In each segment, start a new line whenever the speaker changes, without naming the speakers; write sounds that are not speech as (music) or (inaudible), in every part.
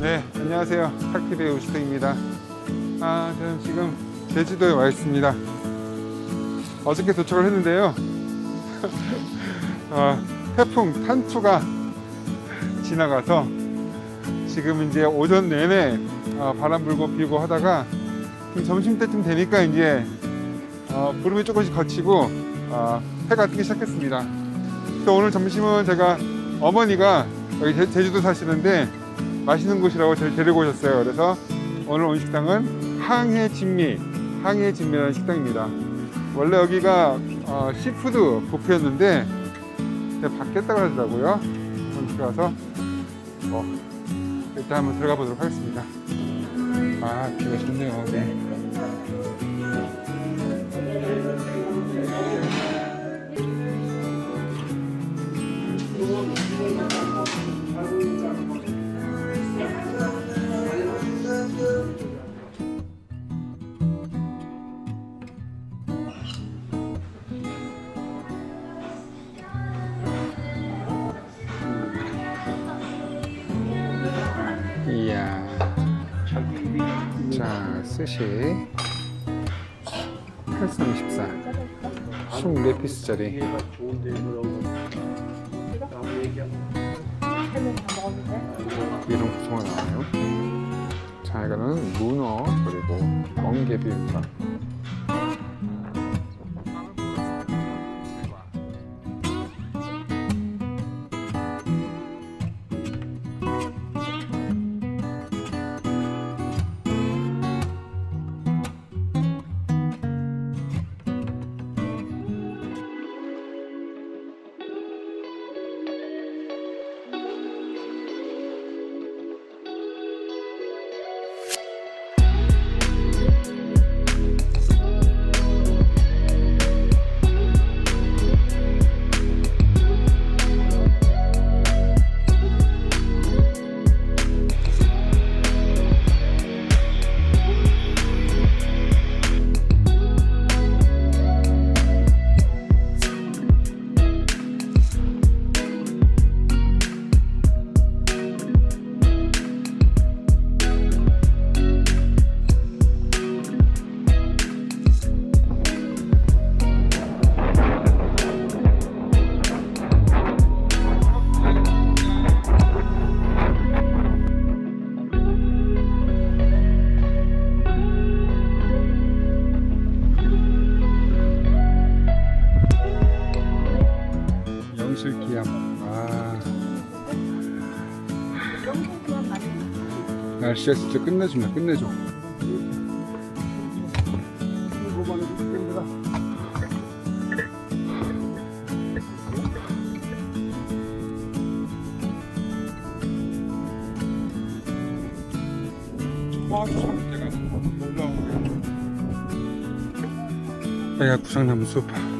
네, 안녕하세요. 탁TV의 우스탱입니다. 아, 저는 지금 제주도에 와 있습니다. 어저께 도착을 했는데요. 아, (laughs) 태풍 탄투가 지나가서 지금 이제 오전 내내 아, 바람 불고 비고 하다가 점심 때쯤 되니까 이제 어, 구름이 조금씩 걷히고 아, 해가 뜨기 시작했습니다. 또 오늘 점심은 제가 어머니가 여기 제, 제주도 사시는데 맛있는 곳이라고 저를 데리고 오셨어요. 그래서 오늘 온 식당은 항해 진미, 항해 진미라는 식당입니다. 원래 여기가 어, 시푸드 뷔페였는데 이제 바뀌었다고 하더라고요. 들어가서 뭐 일단 한번 들어가 보도록 하겠습니다. 아, 비가 좋네요. 네. 자, 스시. 834. 24피스짜리. 이런 구성이 나와요. 자, 이거는 문어, 그리고 멍게 비빔밥. 영실기암. 아. 날씨가 진짜 끝내준다, 끝내줘. 여기가 구상나무 숲. 아.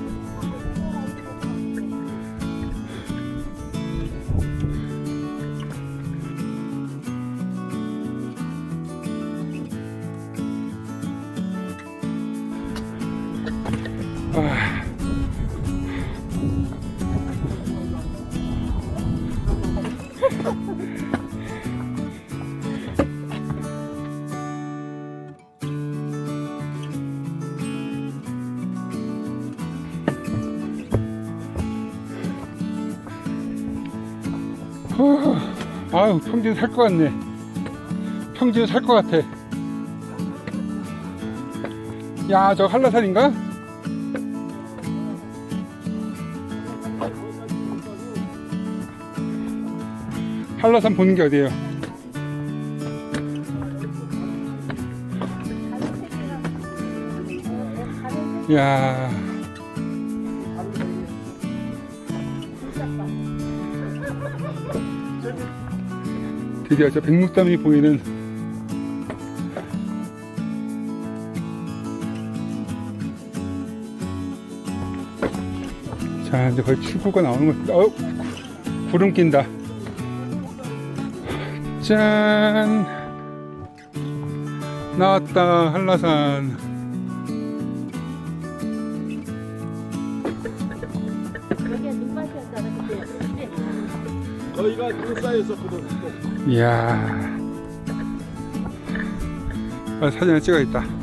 아유 평진 살것 같네 평진 살것 같아 야 저 한라산인가? 한라산 보는 게 어디예요? 야 드디어 저 백록담이 보이는 자 이제 거의 출구가 나오는 것 어, 구름 낀다. 짠! 나왔다 한라산.
여기가 눈밭이었잖아 그때.
저희가 이거 쌓였었거든.
이야.
아, 사진을 찍어야겠다.